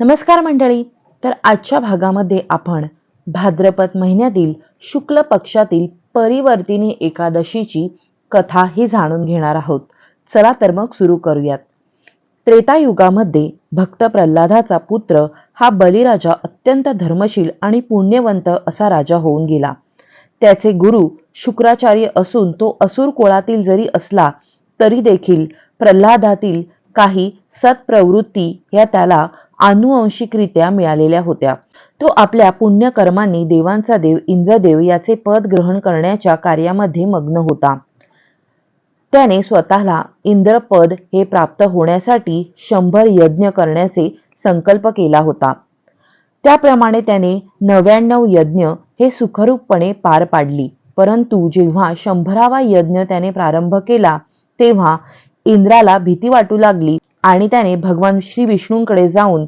नमस्कार मंडळी. तर आजच्या भागामध्ये आपण भाद्रपद महिन्यातील शुक्ल पक्षातील परिवर्तिनी एकादशीची कथा ही जाणून घेणार आहोत. चला तर मग सुरू करूयात. त्रेतायुगामध्ये भक्त प्रल्हादाचा पुत्र हा बलिराजा अत्यंत धर्मशील आणि पुण्यवंत असा राजा होऊन गेला. त्याचे गुरु शुक्राचार्य असून तो असुर कुळातील जरी असला तरी देखील प्रल्हादातील काही सत्प्रवृत्ती या त्याला आनुवंशिकरित्या मिळालेल्या होत्या. तो आपल्या पुण्यकर्मांनी देवांचा देव इंद्रदेव याचे पद ग्रहण करण्याच्या कार्यामध्ये मग्न होता. त्याने स्वतःला इंद्रपद हे प्राप्त होण्यासाठी शंभर यज्ञ करण्याचे संकल्प केला होता. त्याप्रमाणे त्याने नव्याण्णव यज्ञ हे सुखरूपपणे पार पाडली. परंतु जेव्हा शंभरावा यज्ञ त्याने प्रारंभ केला तेव्हा इंद्राला भीती वाटू लागली. आणि त्याने भगवान श्री विष्णूंकडे जाऊन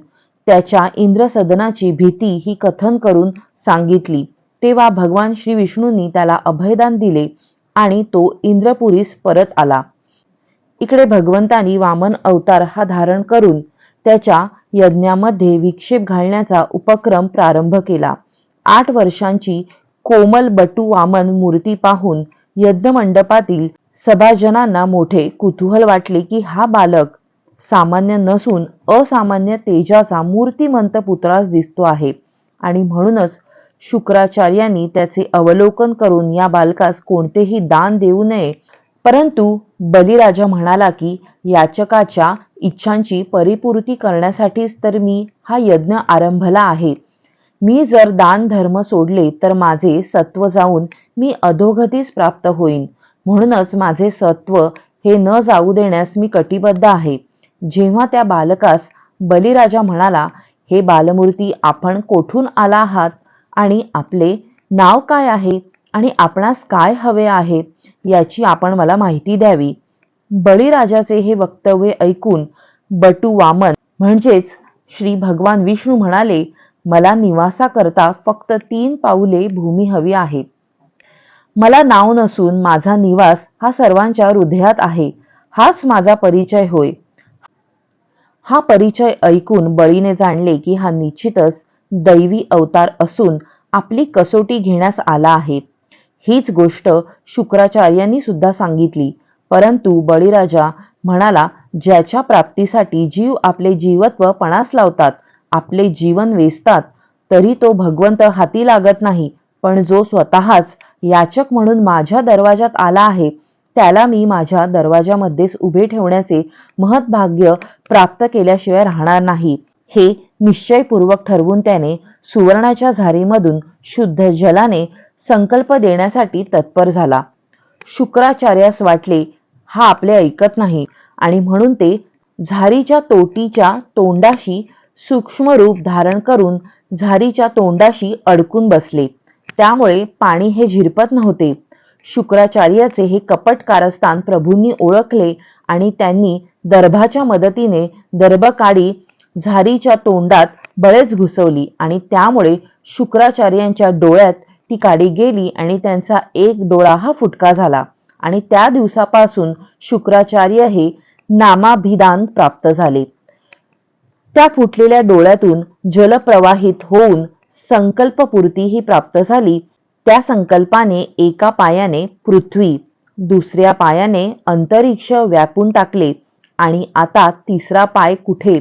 त्याच्या इंद्रसदनाची भीती ही कथन करून सांगितली. तेव्हा भगवान श्री विष्णूंनी त्याला अभयदान दिले आणि तो इंद्रपुरीस परत आला. इकडे भगवंतानी वामन अवतार हा धारण करून त्याच्या यज्ञामध्ये विक्षेप घालण्याचा उपक्रम प्रारंभ केला. आठ वर्षांची कोमल बटू वामन मूर्ती पाहून यज्ञमंडपातील सभाजनांना मोठे कुतूहल वाटले की हा बालक सामान्य नसून असामान्य तेजाचा मूर्तिमंत पुत्रास दिसतो आहे. आणि म्हणूनच शुक्राचार्यांनी त्याचे अवलोकन करून या बालकास कोणतेही दान देऊ नये. परंतु बलिराजा म्हणाला की याचकाच्या इच्छांची परिपूर्ती करण्यासाठीच तर मी हा यज्ञ आरंभला आहे. मी जर दान धर्म सोडले तर माझे सत्व जाऊन मी अधोगतीस प्राप्त होईन. म्हणूनच माझे सत्व हे न जाऊ देण्यास मी कटिबद्ध आहे. जेव्हा त्या बालकास बलिराजा म्हणाला हे बालमूर्ती आपण कोठून आला आहात? आणि आपले नाव काय आहे? आणि आपणास काय हवे आहे? याची आपण मला माहिती द्यावी. बळीराजाचे हे वक्तव्य ऐकून बटू वामन म्हणजेच श्री भगवान विष्णू म्हणाले मला निवासाकरता फक्त तीन पाऊले भूमी हवी आहे मला नाव नसून माझा निवास हा सर्वांच्या हृदयात आहे. हाच माझा परिचय होय. हा परिचय ऐकून बळीने जाणले की हा निश्चितच दैवी अवतार असून आपली कसोटी घेण्यास आला आहे. हीच गोष्ट शुक्राचार्यांनी सुद्धा सांगितली. परंतु बळीराजा म्हणाला ज्याच्या प्राप्तीसाठी जीव आपले जीवत्व पणास लावतात आपले जीवन वेचतात तरी तो भगवंत हाती लागत नाही पण जो स्वतःच याचक म्हणून माझ्या दरवाजात आला आहे त्याला मी माझ्या दरवाजामध्येच उभे ठेवण्याचे महत्भाग्य प्राप्त केल्याशिवाय राहणार नाही. हे निश्चयपूर्वक ठरवून त्याने सुवर्णाच्या झारीमधून शुद्ध जलाने संकल्प देण्यासाठी तत्पर झाला. शुक्राचार्यास वाटले हा आपले ऐकत नाही. आणि म्हणून ते झारीच्या तोटीच्या तोंडाशी सूक्ष्म रूप धारण करून झारीच्या तोंडाशी अडकून बसले. त्यामुळे पाणी हे झिरपत नव्हते. शुक्राचार्याचे हे कपट कारस्थान प्रभूंनी ओळखले आणि त्यांनी दर्भाच्या मदतीने दर्भकाडी झारीच्या तोंडात बळेच घुसवली आणि त्यामुळे शुक्राचार्यांच्या डोळ्यात ती काडी गेली आणि त्यांचा एक डोळा हा फुटका झाला. आणि त्या दिवसापासून शुक्राचार्य हे नामाभिधान प्राप्त झाले. त्या फुटलेल्या डोळ्यातून जल प्रवाहित होऊन संकल्पपूर्ती ही प्राप्त झाली. त्या संकल्पाने एका पायाने पृथ्वी दुसऱ्या पायाने अंतरिक्ष व्यापून टाकले आणि आता तिसरा पाय कुठे?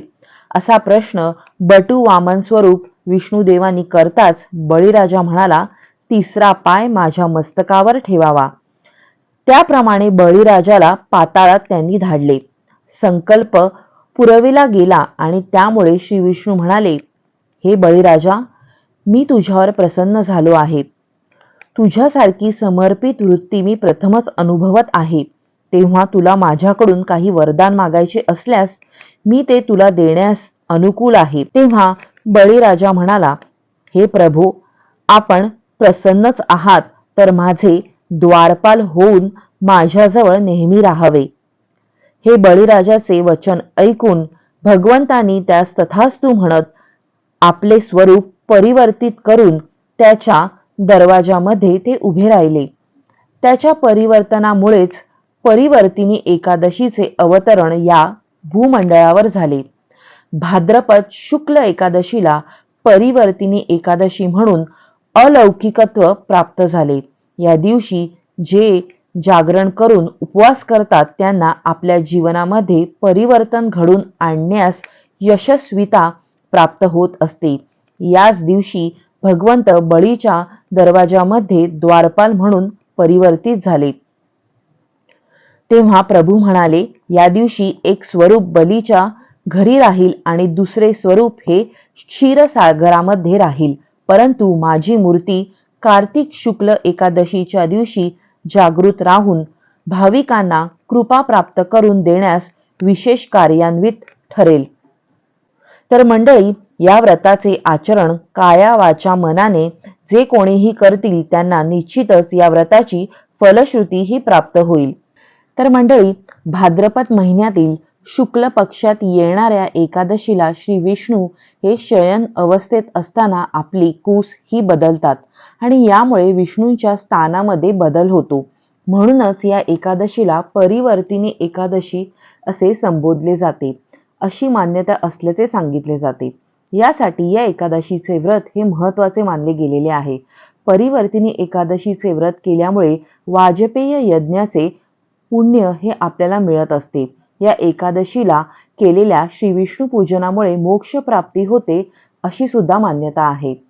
असा प्रश्न बटू वामन स्वरूप विष्णुदेवानी करताच बळीराजा म्हणाला तिसरा पाय माझ्या मस्तकावर ठेवावा. त्याप्रमाणे बळीराजाला पाताळात त्यांनी धाडले. संकल्प पुरविला गेला आणि त्यामुळे श्री विष्णू म्हणाले हे बळीराजा मी तुझ्यावर प्रसन्न झालो आहे. तुझ्यासारखी समर्पित वृत्ती मी प्रथमच अनुभवत आहे. तेव्हा तुला माझ्याकडून काही वरदान मागायचे असल्यास मी ते तुला देण्यास अनुकूल आहे. तेव्हा बळीराजा म्हणाला हे प्रभू आपण प्रसन्नच आहात तर माझे द्वारपाल होऊन माझ्याजवळ नेहमी राहावे. हे बळीराजाचे वचन ऐकून भगवंतानी त्यास तथास्तू म्हणत आपले स्वरूप परिवर्तित करून त्याच्या दरवाजामध्ये ते उभे राहिले. त्याच्या परिवर्तनामुळेच परिवर्तिनी एकादशीचे अवतरण या भूमंडळावर झाले. भाद्रपद शुक्ल एकादशीला परिवर्तिनी एकादशी म्हणून अलौकिकत्व प्राप्त झाले. या दिवशी जे जागरण करून उपवास करतात त्यांना आपल्या जीवनामध्ये परिवर्तन घडून आणण्यास यशस्वीता प्राप्त होत असते. याच दिवशी भगवंत बळीच्या दरवाजामध्ये द्वारपाल म्हणून परिवर्तित झाले. तेव्हा प्रभू म्हणाले या दिवशी एक स्वरूप बलीच्या घरी राहील आणि दुसरे स्वरूप हे क्षीरसागरामध्ये राहील. परंतु माझी मूर्ती कार्तिक शुक्ल एकादशीच्या दिवशी जागृत राहून भाविकांना कृपा प्राप्त करून देण्यास विशेष कार्यान्वित ठरेल. तर मंडळी या व्रताचे आचरण काया वाचा मनाने जे कोणीही करतील त्यांना निश्चितच या व्रताची फलश्रुती ही प्राप्त होईल. तर मंडळी भाद्रपद महिन्यातील शुक्ल पक्षात येणाऱ्या एकादशीला श्री विष्णू हे शयन अवस्थेत असताना आपली कूस ही बदलतात आणि यामुळे विष्णूंच्या स्थानामध्ये बदल होतो. म्हणूनच या एकादशीला परिवर्तिनी एकादशी असे संबोधले जाते. अशी मान्यता असल्याचे सांगितले जाते. यासाठी या एकादशीचे व्रत हे महत्त्वाचे मानले गेलेले आहे. परिवर्तिनी एकादशीचे व्रत केल्यामुळे वाजपेय यज्ञाचे पुण्य हे आपल्याला मिळत असते. या एकादशीला केलेल्या श्री विष्णू पूजनामुळे मोक्ष प्राप्ती होते अशी सुद्धा मान्यता आहे.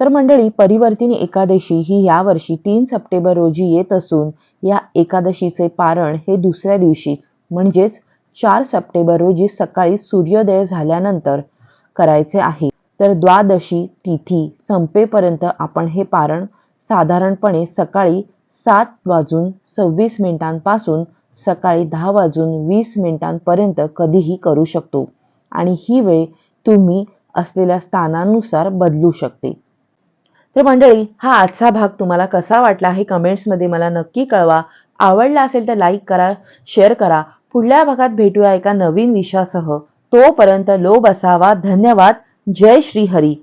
तर मंडळी परिवर्तिनी एकादशी ही यावर्षी तीन सप्टेंबर रोजी येत असून या एकादशीचे पारण हे दुसऱ्या दिवशीच म्हणजेच चार सप्टेंबर रोजी सकाळी सूर्योदय झाल्यानंतर करायचे आहे. तर द्वादशी तिथी संपेपर्यंत आपण हे पारण साधारणपणे सकाळी सात वाजून सव्वीस मिनिटांपासून सकाळी दहा वाजून वीस मिनिटांपर्यंत कधीही करू शकतो. आणि ही वेळ तुम्ही असलेल्या स्थानानुसार बदलू शकते. तर मंडळी हा आजचा भाग तुम्हाला कसा वाटला हे कमेंट्समध्ये मला नक्की कळवा. आवडला असेल तर लाईक करा शेअर करा. पुढल्या भागात भेटूया एका नवीन विषयासह. तोपर्यंत लोभ असावा. धन्यवाद. जय श्री हरी.